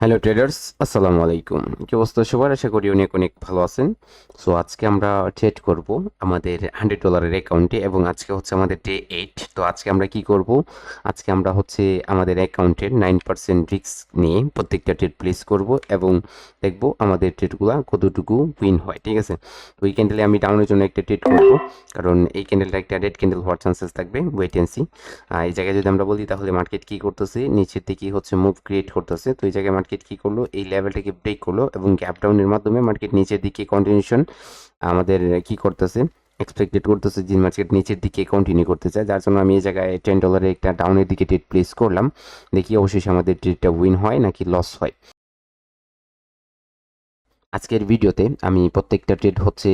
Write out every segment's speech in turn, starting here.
Hello traders আসসালামু আলাইকুম কি অবস্থা সবার? আশা করি অনেক অনেক ভালো আছেন। সো আজকে আমরা ট্রেড করব আমাদের হান্ড্রেড ডলারের অ্যাকাউন্টে এবং আজকে হচ্ছে আমাদের ডে এইট তো আজকে আমরা কি করব? আজকে আমরা হচ্ছে আমাদের অ্যাকাউন্টের নাইন পার্সেন্ট রিস্ক নিয়ে প্রত্যেকটা ট্রেড প্লেস করব এবং দেখব আমাদের ট্রেডগুলো কতটুকু উইন হয়, ঠিক আছে? তো এই ক্যান্ডেলে আমি ডাউনের জন্য একটা ট্রেড করব, কারণ এই ক্যান্ডেলটা একটা রেড ক্যান্ডেল হওয়ার চান্সেস থাকবে ওয়েট অ্যান্ড সি এই জায়গায় যদি আমরা বলি, তাহলে মার্কেট কি করতেছে? নিচের দিকে হচ্ছে মুভ ক্রিয়েট করতেছে। তো এই জায়গায় মার্কেট কি করল? এই লেভেলটাকে ব্রেক করল এবং গ্যাপ ডাউনের মাধ্যমে মার্কেট নিচের দিকে কন্টিনিউশন আমাদের কি করতেছে? এক্সপেক্টেড করতেছে যে মার্কেট নিচের দিকে কন্টিনিউ করতে চায়। যার জন্য আমি এই জায়গায় টেন ডলারের একটা ডাউনের দিকে ট্রেড প্লেস করলাম। দেখি অবশেষে আমাদের ট্রেডটা উইন হয় নাকি লস হয়? আজকের ভিডিওতে আমি প্রত্যেকটা ট্রেড হচ্ছে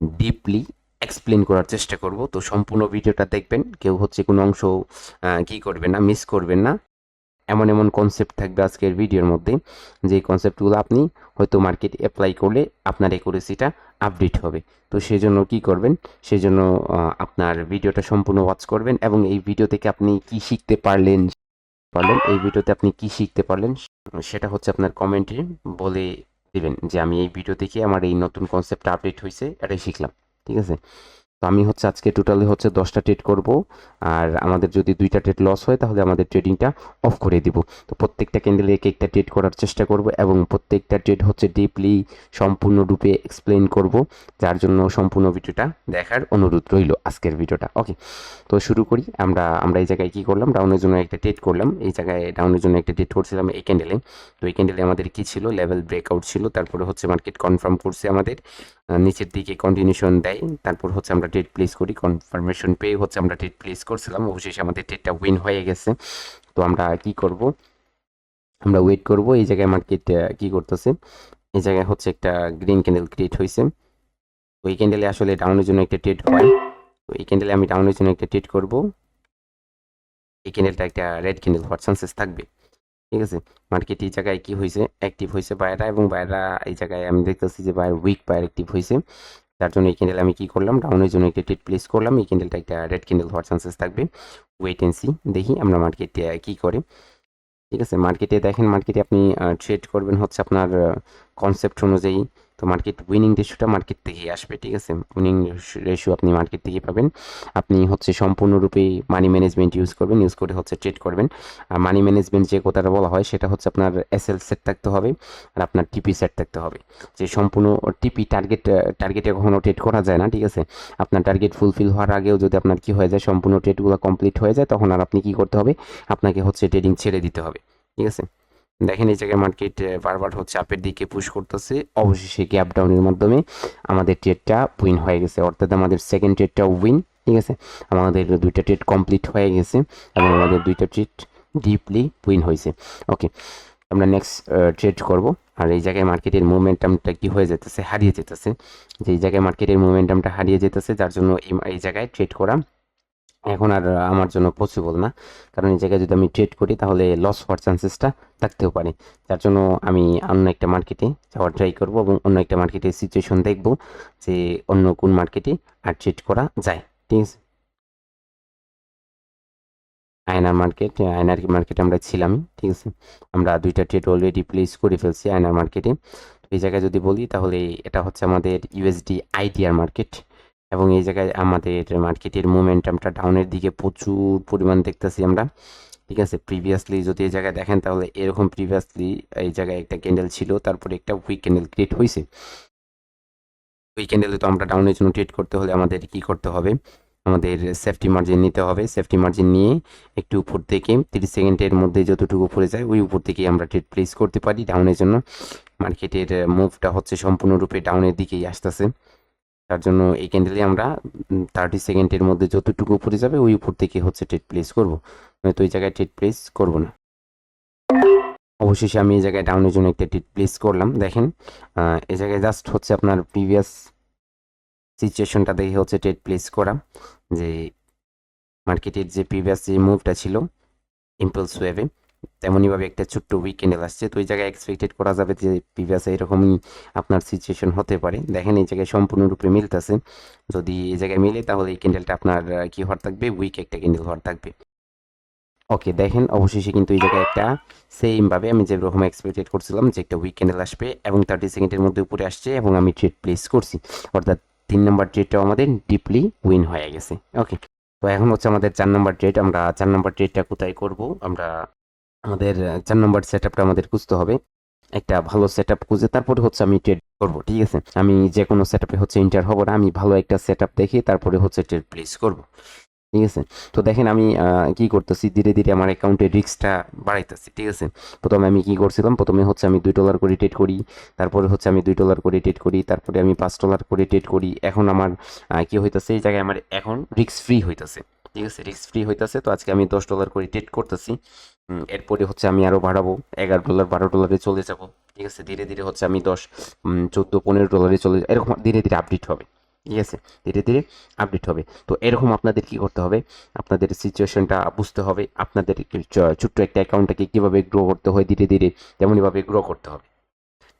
ডিপলি এক্সপ্লেন করার চেষ্টা করব। তো সম্পূর্ণ ভিডিওটা দেখবেন। কেউ হচ্ছে কোনো অংশ কি করবেন না মিস করবেন না। এমন এমন কনসেপ্ট থাকবে আজকের ভিডিওর মধ্যে যে কনসেপ্টগুলো আপনি হয়তো মার্কেট অ্যাপ্লাই করলে আপনার একুরেসিটা আপডেট হবে। তো সেই জন্য কী করবেন? সেই জন্য আপনার ভিডিওটা সম্পূর্ণ ওয়াচ করবেন এবং এই ভিডিও থেকে আপনি কি শিখতে পারলেন পারলেন, এই ভিডিওতে আপনি কি শিখতে পারলেন, সেটা হচ্ছে আপনার কমেন্টে বলে দিবেন যে, আমি এই ভিডিও থেকে আমার এই নতুন কনসেপ্টটা আপডেট হয়েছে এটাই শিখলাম। ঠিক আছে? তো আমি হচ্ছে আজকে টোটালি হচ্ছে দশটা ট্রেড করব। আর আমাদের যদি দুইটা ট্রেড লস হয়, তাহলে আমাদের ট্রেডিংটা অফ করে দিব। তো প্রত্যেকটা ক্যান্ডেলে এক একটা ট্রেড করার চেষ্টা করব এবং প্রত্যেকটা ট্রেড হচ্ছে ডিপলি সম্পূর্ণরূপে এক্সপ্লেন করব, যার জন্য সম্পূর্ণ ভিডিওটা দেখার অনুরোধ রইল আজকের ভিডিওটা। ওকে তো শুরু করি। আমরা আমরা এই জায়গায় কী করলাম? ডাউনের জন্য একটা ট্রেড করলাম। এই জায়গায় ডাউনের জন্য একটা ট্রেড করছিলাম এই ক্যান্ডেলে তো এই ক্যান্ডেলে আমাদের কী ছিল? লেভেল ব্রেকআউট ছিল। তারপরে হচ্ছে মার্কেট কনফার্ম করছে আমাদের। নিচের দিকে কন্টিনিউশন দেয়। তারপর হচ্ছে আমরা ডেট প্লেস করি। কনফার্মেশন পেয়ে হচ্ছে আমরা ডেট প্লেস করছিলাম। অবশেষে আমাদের ট্রেডটা উইন হয়ে গেছে। তো আমরা কি করব? আমরা ওয়েট করব। এই জায়গায় মার্কেট কি করতেছে? এই জায়গায় হচ্ছে একটা গ্রিন ক্যান্ডেল ক্রিয়েট হয়েছে ওই ক্যান্ডেলে আসলে ডাউনের জন্য একটা ট্রেড হয়। তো এই ক্যান্ডেলে আমি ডাউনের জন্য একটা ট্রেড করব। এই ক্যান্ডেলটা একটা রেড ক্যান্ডেল হওয়ার চান্সেস থাকবে। ঠিক আছে? মার্কেট এই জায়গায় কী হয়েছে অ্যাক্টিভ হয়েছে বায়রা এবং বায়রা এই জায়গায় আমি দেখতেছি যে বায়ের উইক বায়ার অ্যাক্টিভ হয়েছে তার জন্য এই ক্যান্ডেল আমি কী করলাম? ডাউনের জন্য একটি ট্রেড প্লেস করলাম। এই ক্যান্ডেলটা একটা রেড ক্যান্ডেল হওয়ার চান্সেস থাকবে। ওয়েট এন্ড সি দেখি আমরা মার্কেটে কি করে। ঠিক আছে? মার্কেটে দেখেন মার্কেটে আপনি ট্রেড করবেন হচ্ছে আপনার কনসেপ্ট অনুযায়ী। তো মার্কেট উইনিং রেশিওটা মার্কেট থেকেই আসবে, ঠিক আছে? উইনিং রেশিও আপনি মার্কেট থেকেই পাবেন। আপনি হচ্ছে সম্পূর্ণরূপে মানি ম্যানেজমেন্ট ইউজ করবেন ইউজ করে হচ্ছে ট্রেড করবেন। আর মানি ম্যানেজমেন্ট যে কথাটা বলা হয়, সেটা হচ্ছে আপনার এসএল সেট থাকতে হবে আর আপনার টিপি সেট থাকতে হবে। যে সম্পূর্ণ টিপি টার্গেট টার্গেটে কখনো ট্রেড করা যায় না, ঠিক আছে? আপনার টার্গেট ফুলফিল হওয়ার আগেও যদি আপনার কি হয়ে যায়, সম্পূর্ণ ট্রেডগুলো কমপ্লিট হয়ে যায়, তখন আর আপনি কি করতে হবে? আপনাকে হচ্ছে ট্রেডিং ছেড়ে দিতে হবে, ঠিক আছে? দেখেন এই জায়গায় মার্কেট বারবার হচ্ছে আপের দিকে পুশ করতেছে। অবশেষে গ্যাপ ডাউনের মাধ্যমে আমাদের ট্রেডটা উইন হয়ে গেছে। অর্থাৎ আমাদের সেকেন্ড ট্রেডটা উইন ঠিক আছে? আমাদের দুইটা ট্রেড কমপ্লিট হয়ে গেছে এবং আমাদের দুইটা ট্রেড ডিপলি উইন হয়েছে। ওকে আমরা নেক্সট ট্রেড করব। আর এই জায়গায় মার্কেটের মোমেন্টামটা কি হয়ে যেতেছে হারিয়ে যেতেছে যে এই জায়গায় মার্কেটের মোমেন্টামটা হারিয়ে যেতেছে যার জন্য এই এই জায়গায় ট্রেড করা এখন আর আমার জন্য পসিবল না। কারণ এই জায়গায় যদি আমি ট্রেড করি, তাহলে লস হওয়ার চান্সেসটা থাকতেও পারে। যার জন্য আমি অন্য একটা মার্কেটে যাওয়ার ট্রাই করব এবং অন্য একটা মার্কেটের সিচুয়েশন দেখব যে অন্য কোন মার্কেটে আর ট্রেড করা যায়। ঠিক আছে? আয়নার মার্কেট আয়নার মার্কেটে আমরা ছিলাম, ঠিক আছে? আমরা দুইটা ট্রেড অলরেডি প্লেস করে ফেলছি আয়নার মার্কেটে এই জায়গায় যদি বলি, তাহলে এটা হচ্ছে আমাদের ইউএসডি আইডিআর মার্কেট এবং এই জায়গায় আমাদের মার্কেটের মোমেন্টামটা ডাউনের দিকে প্রচুর পরিমাণ দেখতেছি আমরা। ঠিক আছে? প্রিভিয়াসলি যদি এই জায়গায় দেখেন তাহলে এরকম প্রিভিয়াসলি এই জায়গায় একটা ক্যান্ডেল ছিল, তারপরে একটা উইক ক্যান্ডেল ক্রিয়েট হয়েছে উইক ক্যান্ডেলে তো আমরা ডাউনের জন্য ট্রেড করতে হলে আমাদের কি করতে হবে? আমাদের সেফটি মার্জিন নিতে হবে। সেফটি মার্জিন নিয়ে একটু উপর থেকে তিরিশ সেকেন্ডের মধ্যে যতটুকু উপরে যায়, ওই উপর থেকে আমরা ট্রেড প্লেস করতে পারি ডাউনের জন্য। মার্কেটের মুভটা হচ্ছে সম্পূর্ণরূপে ডাউনের দিকেই আসতেছে। তার জন্য এই ক্যান্ডেলে আমরা থার্টি সেকেন্ডের মধ্যে যতটুকু উপরে যাবে, ওই উপর থেকে হচ্ছে ট্রেড প্লেস করব। নয়তো ওই জায়গায় ট্রেড প্লেস করব না। অবশেষে আমি এই জায়গায় ডাউনের জন্য একটা ট্রেড প্লেস করলাম। দেখেন এই জায়গায় জাস্ট হচ্ছে আপনার প্রিভিয়াস সিচুয়েশনটা দেখে হচ্ছে ট্রেড প্লেস করা। যে মার্কেটের যে প্রিভিয়াস যে মুভটা ছিল ইম্পালস ওয়েভে তেমনইভাবে একটা ছোট্ট উইকেন্ডেল আসছে। তো ওই জায়গায় এক্সপেক্টেড করা যাবে যে প্রিভিয়াসে এরকমই আপনার সিচুয়েশন হতে পারে। দেখেন এই জায়গায় সম্পূর্ণরূপে মিলতেছে। যদি এই জায়গায় মিলে তাহলে এই ক্যান্ডেলটা আপনার কি হওয়ার থাকবে? উইক একটা ক্যান্ডেল হওয়ার থাকবে। ওকে দেখেন অবশেষে কিন্তু এই জায়গায় একটা সেমভাবে আমি যেরকম এক্সপেক্টেড করছিলাম যে একটা উইক ক্যান্ডেল আসবে এবং থার্টি সেকেন্ডের মধ্যে উপরে আসছে এবং আমি ট্রেড প্লেস করছি। অর্থাৎ তিন নম্বর ট্রেডটাও আমাদের ডিপলি উইন হয়ে গেছে। ওকে তো এখন হচ্ছে আমাদের চার নম্বর ট্রেড আমরা চার নম্বর ট্রেডটা কোথায় করব? আমরা আমাদের চার নম্বর সেট আপটা আমাদের খুঁজতে হবে। একটা ভালো সেট আপ খুঁজে তারপরে হচ্ছে আমি ট্রেড করব, ঠিক আছে? আমি যে কোনো সেট আপে হচ্ছে ইন্টার হব না, আমি ভালো একটা সেট আপ দেখে তারপরে হচ্ছে ট্রেড প্লেস করব, ঠিক আছে? তো দেখেন আমি কি করতেছি? ধীরে ধীরে আমার অ্যাকাউন্টে রিস্কটা বাড়াইতেছি, ঠিক আছে? প্রথমে আমি কি করছিলাম? প্রথমে হচ্ছে আমি দুই ডলার করে ট্রেড করি, তারপরে হচ্ছে আমি দুই ডলার করে ট্রেড করি, তারপরে আমি পাঁচ ডলার করে ট্রেড করি। এখন আমার কি হইতেছে? এই জায়গায় আমার এখন রিস্ক ফ্রি হইতেছে। ঠিক আছে রিস্ক ফ্রি হইতেছে। তো আজকে আমি দশ ডলার করে ট্রেড করতেছি। এরপরে হচ্ছে আমি আরও বাড়াবো। এগারো ডলার বারো ডলারে চলে যাব। ঠিক আছে, ধীরে ধীরে হচ্ছে আমি দশ চোদ্দ, পনেরো ডলারে চলে, এরকম ধীরে ধীরে আপডেট হবে। ঠিক আছে, ধীরে ধীরে আপডেট হবে। তো এরকম আপনাদের কি করতে হবে? আপনাদের সিচুয়েশনটা বুঝতে হবে। আপনাদের ছোট্ট একটা অ্যাকাউন্টটাকে কীভাবে গ্রো করতে হয়, ধীরে ধীরে তেমনইভাবে গ্রো করতে হবে।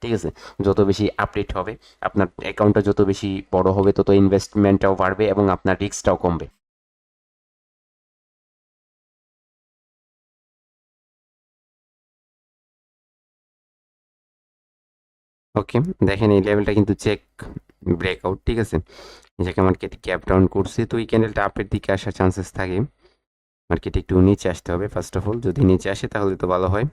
ঠিক আছে, যত বেশি আপডেট হবে, আপনার অ্যাকাউন্টটা যত বেশি বড় হবে, তত ইনভেস্টমেন্টটাও বাড়বে এবং আপনার রিস্কটাও কমবে। ওকে, দেখেন এই লেভেলটা কিন্তু চেক ব্রেকআউট ঠিক আছে? যেখানে মার্কেট ক্যাপ ডাউন করছে, তো এই ক্যান্ডেলটা আপের দিকে আসার চান্সেস থাকে। মার্কেট একটু নিচে আসতে হবে ফার্স্ট অফ অল যদি নিচে আসে তাহলে তো ভালো হয়।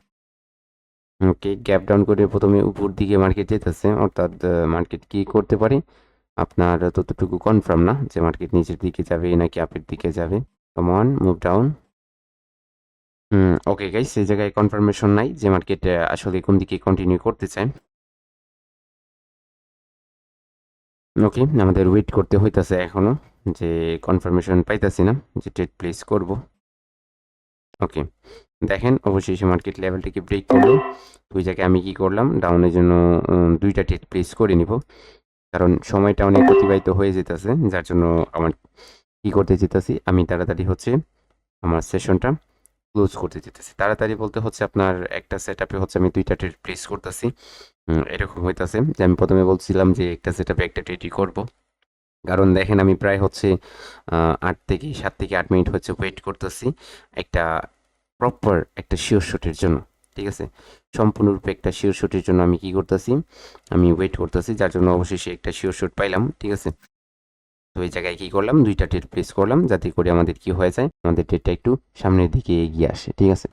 ওকে গ্যাপ ডাউন করে প্রথমে উপর দিকে মার্কেট যেতেছে, অর্থাৎ মার্কেট কি করতে পারে? আপনার ততটুকু কনফার্ম না যে মার্কেট নিচের দিকে যাবে নাকি আপের দিকে যাবে। Common move down hmm okay guys সেই জায়গায় কনফার্মেশন নাই যে মার্কেট আসলে কোন দিকে কন্টিনিউ করতে চায়। ওকে, আমাদের ওয়েট করতে হইতাছে এখনও যে কনফার্মেশন পাইতাছি না, যে ট্রেড প্লেস করব। ওকে, দেখেন অবশেষে মার্কেট লেভেলটাকে ব্রেক করল ওই জায়গায় আমি কি করলাম ডাউনের জন্য দুইটা ট্রেড প্লেস করে নিব। কারণ সময়টা অনেক অতিবাহিত হয়ে যেতেছে, যার জন্য আমার কি করতে যেতেছি, আমি তাড়াতাড়ি হচ্ছে আমার সেশনটা ক্লোজ করতে যেতেছি। তাড়াতাড়ি বলতে হচ্ছে আপনার একটা সেট হচ্ছে আমি দুইটা ট্রেড প্লেস করতেছি। এরকম হইতাছে। যে আমি প্রথমে বলছিলাম যে একটা সেট একটা ট্রেডই করব। কারণ দেখেন আমি প্রায় হচ্ছে আট থেকে সাত থেকে আট মিনিট হচ্ছে ওয়েট করতেছি একটা প্রপার একটা শিওর শুটের জন্য, ঠিক আছে? সম্পূর্ণরূপে একটা শিওর শুটের জন্য আমি কি করতেছি? আমি ওয়েট করতেছি, যার জন্য অবশেষে একটা শিওর শুট পাইলাম, ঠিক আছে? তো এই জায়গায় কি করলাম? দুইটা ট্রেড প্লেস করলাম, যাতে করে আমাদের কি হয়ে যায়? আমাদের ট্রেডটা একটু সামনের দিকে এগিয়ে আসে, ঠিক আছে?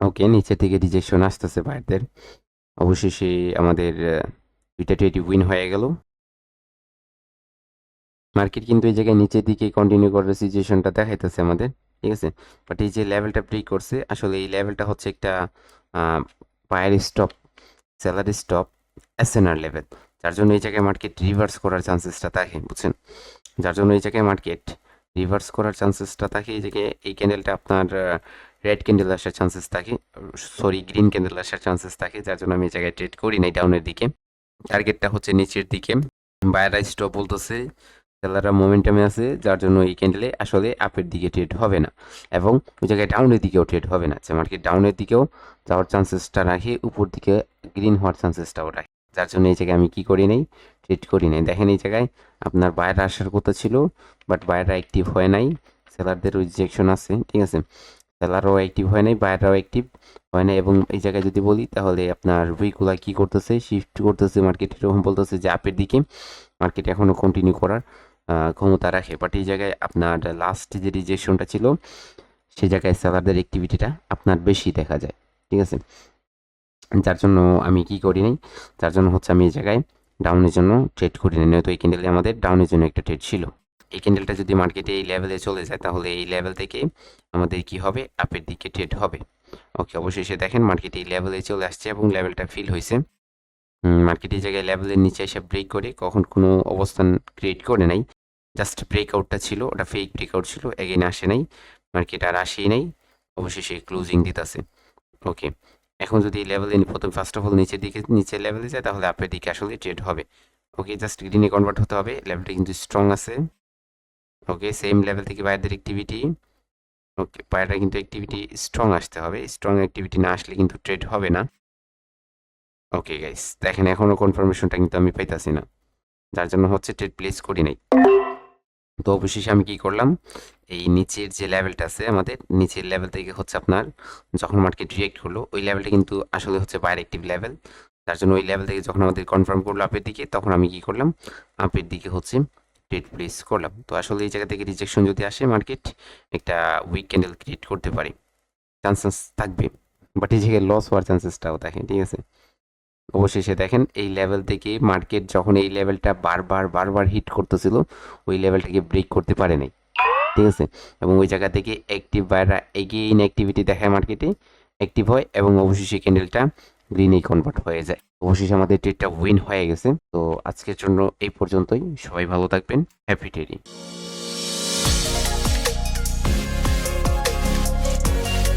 ওকে নিচে থেকে রিজেকশন আসতেছে বাইরদের অবশেষে আমাদের দুইটা ট্রেডই উইন হয়ে গেল। মার্কেট কিন্তু এই জায়গায় নিচের দিকে কন্টিনিউ করার সিচুয়েশনটা দেখাইতেছে আমাদের, ঠিক আছে? বাট এই যে লেভেলটা ব্রেক করছে, আসলে এই লেভেলটা হচ্ছে একটা buyer stop seller stop SNR level যার জন্য এই জায়গায় মার্কেট রিভার্স করার চান্সেসটা থাকে, বুঝছেন? যার জন্য এই জায়গায় মার্কেট রিভার্স করার চান্সেসটা থাকে, এই জায়গায় এই ক্যান্ডেলটা আপনার রেড ক্যান্ডেল আসার চান্সেস থাকে সরি গ্রিন ক্যান্ডেল আসার চান্সেস থাকে, যার জন্য আমি এই জায়গায় ট্রেড করি নাই ডাউনের দিকে। টার্গেটটা হচ্ছে নিচের দিকে। বায়ারা স্টপ বলতেছে সেলাররা মোমেন্টামে আছে, যার জন্য এই ক্যান্ডেলে আসলে আপের দিকে ট্রেড হবে না। এবং ওই জায়গায় ডাউনের দিকেও ট্রেড হবে না। যে মার্কেট ডাউনের দিকেও যাওয়ার চান্সেসটা রাখে, উপর দিকে গ্রিন হওয়ার চান্সেসটাও রাখে। যার জন্য এই জায়গায় আমি কি করি নাই ট্রেড করি নাই। দেখেন এই জায়গায় আপনার বাইরে আসার কথা ছিল বাট বাইরে অ্যাক্টিভ হয় নাই। সেলারদের রিজেকশন আছে, ঠিক আছে? সেলারও অ্যাক্টিভ হয় নাই বাইরেও অ্যাক্টিভ হয় না এবং এই জায়গায় যদি বলি তাহলে আপনার উইকগুলা কি করতেছে? শিফট করতেছে মার্কেট এরকম বলতেছে যে আপের দিকে মার্কেট এখনও কন্টিনিউ করার ক্ষমতা রাখে। বাট এই জায়গায় আপনার লাস্ট যে রিজেকশনটা ছিল, সে জায়গায় সেলারদের অ্যাক্টিভিটিটা আপনার বেশি দেখা যায়। ঠিক আছে? যার জন্য আমি কি করি নাই? যার জন্য হচ্ছে আমি এই জায়গায় ডাউনের জন্য ট্রেড করি নাই। নয়তো এই ক্যান্ডেলে আমাদের ডাউনের জন্য একটা ট্রেড ছিল। এই ক্যান্ডেলটা যদি মার্কেটে এই লেভেলে চলে যায়, তাহলে এই লেভেল থেকে আমাদের কি হবে? আপের দিকে ট্রেড হবে। ওকে অবশেষে দেখেন মার্কেট এই লেভেলে চলে আসছে এবং লেভেলটা ফিল হয়েছে। মার্কেট এই জায়গায় লেভেলের নিচে এসে ব্রেক করে, কখন কোনো অবস্থান ক্রিয়েট করে নাই। জাস্ট ব্রেকআউটটা ছিল, ওটা ফেক ব্রেকআউট ছিল এগেন আসে নাই। মার্কেট আর আসেই নাই। অবশেষে ক্লোজিং দিতেছে। ওকে এখন যদি লেভেলে প্রথম ফার্স্ট অফ অল নিচের দিকে, নিচের লেভেলে যায়, তাহলে আপের দিকে আসলে ট্রেড হবে। ওকে জাস্ট গ্রিনে কনভার্ট হতে হবে। লেভেলটা কিন্তু স্ট্রং আছে। ওকে সেম লেভেল থেকে বাইরের অ্যাক্টিভিটি ওকে বাইরের কিন্তু অ্যাক্টিভিটি স্ট্রং আসতে হবে। স্ট্রং অ্যাক্টিভিটি না আসলে কিন্তু ট্রেড হবে না। ওকে গাইস দেখেন এখনও কনফার্মেশনটা কিন্তু আমি পাইতাছি না। যার জন্য হচ্ছে ট্রেড প্লেস করি নাই। তো অবশেষে আমি কি করলাম? এই নিচের যে লেভেলটা আছে আমাদের, নিচের লেভেল থেকে হচ্ছে আপনার যখন মার্কেট রিয়েক্ট হলো ওই লেভেলটা কিন্তু আসলে হচ্ছে বাইরেক্টিভ লেভেল তার জন্য ওই লেভেল থেকে যখন আমাদের কনফার্ম করল আপের দিকে, তখন আমি কি করলাম? আপের দিকে হচ্ছে ট্রেড প্লেস করলাম। তো আসলে এই জায়গা থেকে রিজেকশন যদি আসে মার্কেট একটা উইক ক্যান্ডেল ক্রিয়েট করতে পারে। চান্সেস থাকবে। বাট এই জায়গায় লস হওয়ার চান্সেসটাও দেখেন, ঠিক আছে? অবশেষে দেখেন, এই লেভেল থেকে মার্কেট যখন এই লেভেলটা বারবার বারবার হিট করতেছিল, ওই লেভেলটাকে ব্রেক করতে পারে নাই। ঠিক আছে? এবং ওই জায়গা থেকে অ্যাক্টিভ বাইরা এগেইন অ্যাক্টিভিটি দেখায় মার্কেটে অ্যাক্টিভ হয় এবং অবশেষে ক্যান্ডেলটা গ্রিনেই কনভার্ট হয়ে যায়। অবশেষে আমাদের ট্রেডটা উইন হয়ে গেছে। তো আজকের জন্য এই পর্যন্তই। সবাই ভালো থাকবেন। Happy trading